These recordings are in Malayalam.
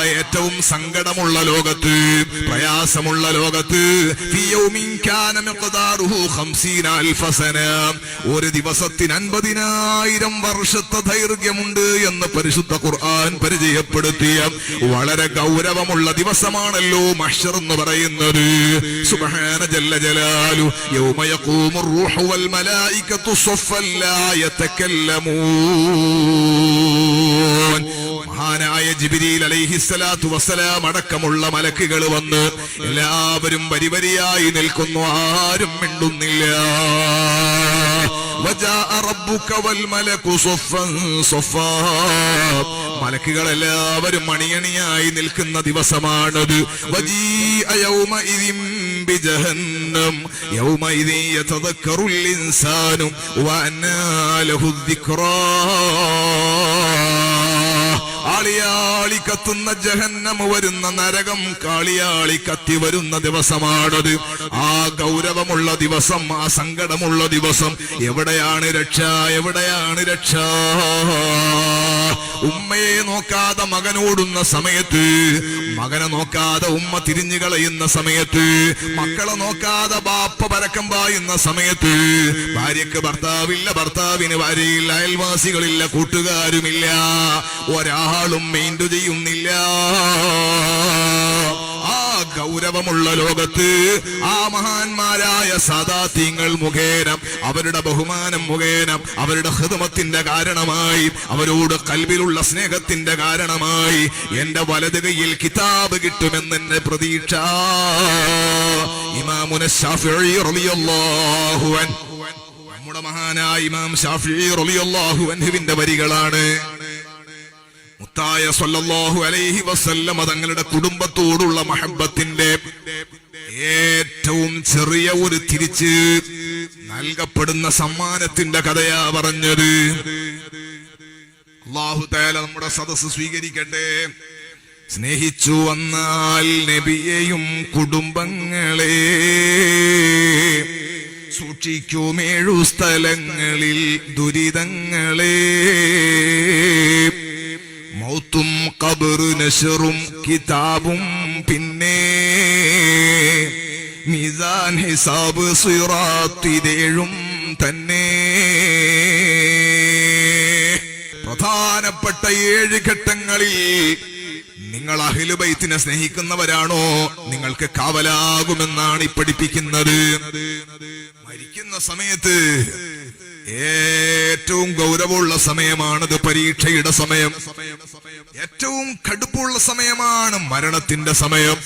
നാളെ ഏറ്റവും സങ്കടമുള്ള ലോകത്ത് പ്രയാസമുള്ള ലോകത്ത്. ഒരു ദിവസത്തിന് അൻപതിനായിരം വർഷത്തെ ദൈർഘ്യമുണ്ട് എന്ന് പരിശുദ്ധ ഖുർആൻ പരിചയപ്പെടുത്തിയ വളരെ ഗൗരവമുള്ള ദിവസമാണല്ലോ മഷർ എന്ന് പറയുന്നത്. സുബ്ഹാന ജല്ല ജലാലു യൗമ റൂഹു വൽ മലായികത്തു ജിബിരിയിൽ അലൈഹിസ്സലാത്തു വസ്സലാം അടക്കമുള്ള മലക്കുകൾ വന്ന് എല്ലാവരും വരിവരിയായി നിൽക്കുന്നു. ആരും മിണ്ടുന്നില്ല. മലക്കുകളെല്ലാവരും മണിയണിയായി നിൽക്കുന്ന ദിവസമാണത്. യൗമ ആളിയാളി കത്തുന്ന ജഹന്നം വരുന്ന നരകം കാളിയാളി കത്തി വരുന്ന ദിവസമാണത്. ആ ഗൗരവമുള്ള ദിവസം ആ സങ്കടമുള്ള ദിവസം. എവിടെയാണ് രക്ഷ? എവിടെയാണ് രക്ഷ? ഉമ്മയെ നോക്കാതെ മകനോടുന്ന സമയത്ത് മകനെ നോക്കാതെ ഉമ്മ തിരിഞ്ഞു കളയുന്ന സമയത്ത് മക്കളെ നോക്കാതെ ബാപ്പ പരക്കം പായുന്ന സമയത്ത് ഭാര്യക്ക് ഭർത്താവില്ല ഭർത്താവിന് ഭാര്യയില്ല അയൽവാസികളില്ല കൂട്ടുകാരുമില്ല. ഒരാളും മെയിന്റു ചെയ്യുന്നില്ല. ഗൗരവമുള്ള ലോകത്ത് ആ മഹാന്മാരായ സദാത്യങ്ങൾ മുഖേന അവരുടെ ബഹുമാനം മുഖേന അവരുടെ ഹൃദമത്തിന്റെ കാരണമായി അവരോട് കൽവിലുള്ള സ്നേഹത്തിന്റെ കാരണമായി എന്റെ വലത് കൈയിൽ കിതാബ് കിട്ടുമെന്ന് എന്റെ പ്രതീക്ഷ. ഇമാമുന നമ്മുടെ മഹാനായ ഇമാം ഷാഫി റളിയല്ലാഹു അൻഹുവിന്റെ വരികളാണ്. മുത്തായ സല്ലല്ലാഹു അലൈഹി വസല്ലമ തങ്ങളുടെ കുടുംബത്തോടുള്ള മഹബത്തിന്റെ ഏറ്റവും ചെറിയ ഒരു തിരിച്ച് നൽകപ്പെടുന്ന സമ്മാനത്തിന്റെ കഥയാ പറഞ്ഞത്. അള്ളാഹു താല നമ്മുടെ സദസ്സ് സ്വീകരിക്കട്ടെ. സ്നേഹിച്ചു വന്നാൽ നബിയെയും കുടുംബങ്ങളെ സൂക്ഷിക്കുമേഴു സ്ഥലങ്ങളിൽ ദുരിതങ്ങളെ. കബറു നഷറും കിതാബും പിന്നെ മിസാൻ ഹിസാബ് സിറാത്തിരേഴും തന്നെ. പ്രധാനപ്പെട്ട ഏഴ് ഘട്ടങ്ങളിൽ നിങ്ങൾ അഹിലുബൈത്തിനെ സ്നേഹിക്കുന്നവരാണോ? നിങ്ങൾക്ക് കാവലാകുമെന്നാണ് ഈ പഠിപ്പിക്കുന്നത്. മരിക്കുന്ന സമയത്ത് ഏറ്റവും ഗൗരവമുള്ള സമയമാണത് പരീക്ഷയുടെ സമയം. ഏറ്റവും കടുപ്പുള്ള സമയമാണ് മരണത്തിന്റെ സമയം.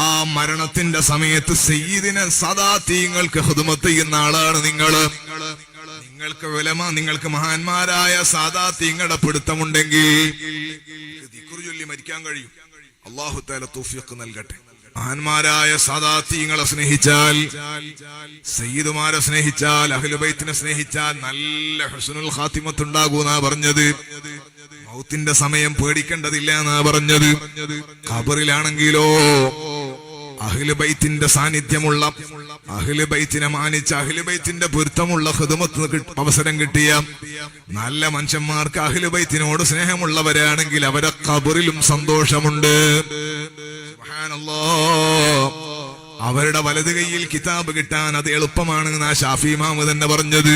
ആ മരണത്തിന്റെ സമയത്ത് സെയ്ദിനെ സദാ തീങ്ങൾക്ക് ഹൃദമത്ത് ചെയ്യുന്ന ആളാണ് നിങ്ങൾ നിങ്ങൾക്ക് വിലമ നിങ്ങൾക്ക് മഹാന്മാരായ സാദാ തീങ്ങളുടെ പിടുത്തമുണ്ടെങ്കിൽ ചൊല്ലി മരിക്കാൻ കഴിയും. അള്ളാഹു താല തൂഫിയൊക്കെ നൽകട്ടെ. മഹാന്മാരായ സാദാത്യങ്ങളെ സ്നേഹിച്ചാൽ സയ്യിദുമാരെ സ്നേഹിച്ചാൽ അഹ്ലുബൈത്തിനെ സ്നേഹിച്ചാൽ നല്ല ഹസനുൽ ഹാത്തിമത്ത് ഉണ്ടാകൂന്നാ പറഞ്ഞത്. മൗത്തിന്റെ സമയം പേടിക്കേണ്ടതില്ല എന്നാ പറഞ്ഞത് ഖബറിലാണെങ്കിലോ അഖിലുബൈത്തിന്റെ സാന്നിധ്യമുള്ള അഖിലുബൈത്തിനെ മാനിച്ച അഖിലുബൈത്തിന്റെ പൊരുത്തമുള്ള ഹൃദമത്ത് അവസരം കിട്ടിയ നല്ല മനുഷ്യന്മാർക്ക് അഖിലുബൈത്തിനോട് സ്നേഹമുള്ളവരാണെങ്കിൽ അവരെ കബറിലും സന്തോഷമുണ്ട് സുബ്ഹാനല്ലാ. അവരുടെ വലത് കൈയിൽ കിതാബ് കിട്ടാൻ അത് എളുപ്പമാണ് ആ ഷാഫി മാമു തന്നെ പറഞ്ഞത്.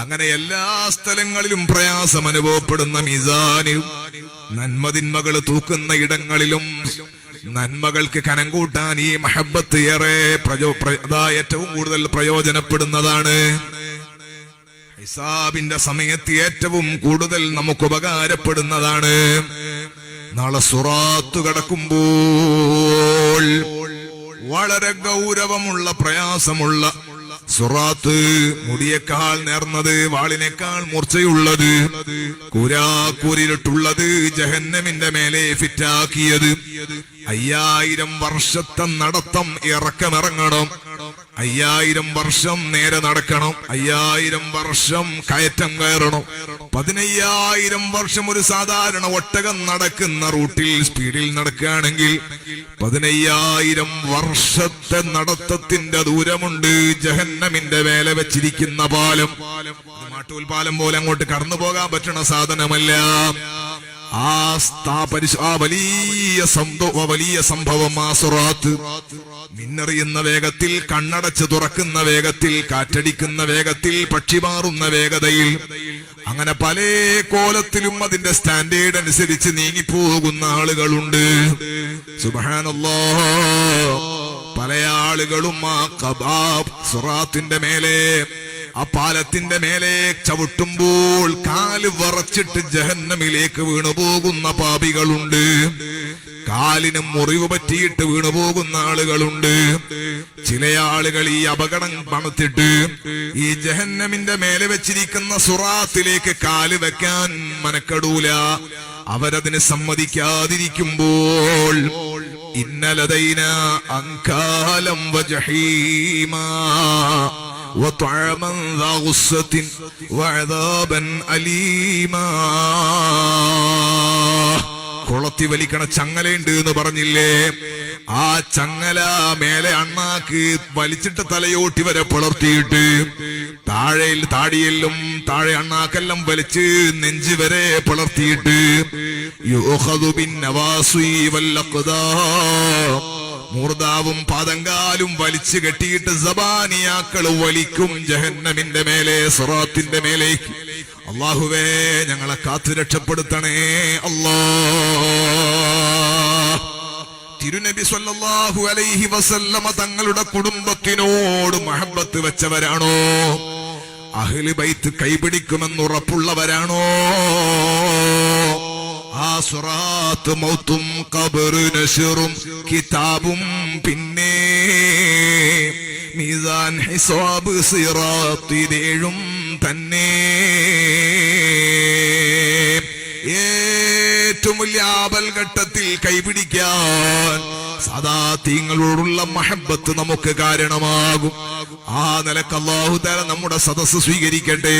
അങ്ങനെ എല്ലാ സ്ഥലങ്ങളിലും പ്രയാസം അനുഭവപ്പെടുന്ന മിസാന് നന്മതിന്മകൾ തൂക്കുന്ന ഇടങ്ങളിലും നന്മകൾക്ക് കനം കൂട്ടാൻ ഈ മഹബത്ത് ഏറെ പ്രയോ ഏറ്റവും കൂടുതൽ പ്രയോജനപ്പെടുന്നതാണ്. ഹിസാബിന്റെ സമയത്ത് ഏറ്റവും കൂടുതൽ നമുക്ക് ഉപകാരപ്പെടുന്നതാണ്. നാളെ സുറാത്തു കടക്കുമ്പോൾ വളരെ ഗൗരവമുള്ള പ്രയാസമുള്ള സുറാത്ത് മുടിയേക്കാൾ നേർന്നത് വാളിനേക്കാൾ മൂർച്ചയുള്ളത് കുരാക്കുരിട്ടുള്ളത് ജഹന്നമിന്റെ മേലെ ഫിറ്റാക്കിയത്. അയ്യായിരം വർഷത്തെ നടത്തം ഇറക്കമിറങ്ങണം. അയ്യായിരം വർഷം നേരെ നടക്കണം. അയ്യായിരം വർഷം കയറ്റം കയറണം. പതിനയ്യായിരം വർഷം ഒരു സാധാരണ ഒട്ടകം നടക്കുന്ന റൂട്ടിൽ സ്പീഡിൽ നടക്കുകയാണെങ്കിൽ പതിനയ്യായിരം വർഷത്തെ നടത്തത്തിന്റെ ദൂരമുണ്ട് ജഹന്നമിന്റെ വേല വെച്ചിരിക്കുന്ന പാലം. മാട്ടൂൽ പാലം പോലെ അങ്ങോട്ട് കടന്നു പോകാൻ പറ്റണ സാധനമല്ല. വലിയ സംഭവ വലിയ സംഭവം ആ സുറാത്ത്. മിന്നറിയുന്ന വേഗത്തിൽ കണ്ണടച്ച് തുറക്കുന്ന വേഗത്തിൽ കാറ്റടിക്കുന്ന വേഗത്തിൽ പക്ഷി മാറുന്ന വേഗതയിൽ. അങ്ങനെ പല കോലത്തിലും അതിന്റെ സ്റ്റാൻഡേർഡ് അനുസരിച്ച് നീങ്ങിപ്പോകുന്ന ആളുകളുണ്ട്. സുബാനല്ലോ പല ആളുകളും ആ കബാബ് സുറാത്തിന്റെ മേലെ ആ പാലത്തിന്റെ മേലെ ചവിട്ടുമ്പോൾ കാൽ വറച്ചിട്ട് ജഹന്നമിലേക്ക് വീണുപോകുന്ന പാപികളുണ്ട്. കാലിന് മുറിവ് പറ്റിയിട്ട് വീണുപോകുന്ന ആളുകളുണ്ട്. ചില ആളുകൾ ഈ അപകടം പണത്തിട്ട് ഈ ജഹന്നമിന്റെ മേലെ വെച്ചിരിക്കുന്ന സുറാത്തിലേക്ക് കാൽ വെക്കാൻ മനക്കെടൂല. അവരതിന് സമ്മതിക്കാതിരിക്കുമ്പോൾ ഇന്നലതൈന അങ്കാലം വജഹീമാ وطعما ذا غصة وعذابا أليما കുളത്തി വലിക്കണ ചങ്ങലയുണ്ട് എന്ന് പറഞ്ഞില്ലേ ആ ചങ്ങല മേലെ അണ്ണാക്ക് വലിച്ചിട്ട് തലയോട്ടി വരെ പിളർത്തിയിട്ട് താഴെയിൽ താടിയെല്ലും താഴെ അണ്ണാക്കെല്ലാം വലിച്ച് നെഞ്ച് വരെ പിളർത്തിയിട്ട് യുഖദു ബിന്നവാസി വല്ലഖ്ദാം മൂർദാവും പാതങ്കാലും വലിച്ചു കെട്ടിയിട്ട് സബാനിയാക്കൾ വലിക്കും ജഹന്നമിന്റെ മേലെ സുറാത്തിന്റെ മേലേക്ക് അള്ളാഹുവേ ഞങ്ങളെ കാത്തു രക്ഷപ്പെടുത്തണേ. അല്ലാ തിരുനബി സല്ലല്ലാഹു അലൈഹി വസല്ലമ തങ്ങളുടെ കുടുംബത്തിനോട് മഹബത്ത് വെച്ചവരാണോ? അഹ്ലി ബൈത്ത് കൈപിടിക്കുമെന്ന് ഉറപ്പുള്ളവരാണോ? ആ സുറാത്ത് മൗത്തും കബറ് നഷറും കിതാബും പിന്നെ മീസാൻ ഹിസാബ് സിറാത്തിലേഴും തന്നെ. ഏറ്റവും വലിയ ആപൽഘട്ടത്തിൽ കൈപിടിക്കാൻ സദാ തീങ്ങളോടുള്ള മഹബത്ത് നമുക്ക് കാരണമാകും. ആ നിലയ്ക്ക് നമ്മുടെ സദസ്സ് സ്വീകരിക്കട്ടെ.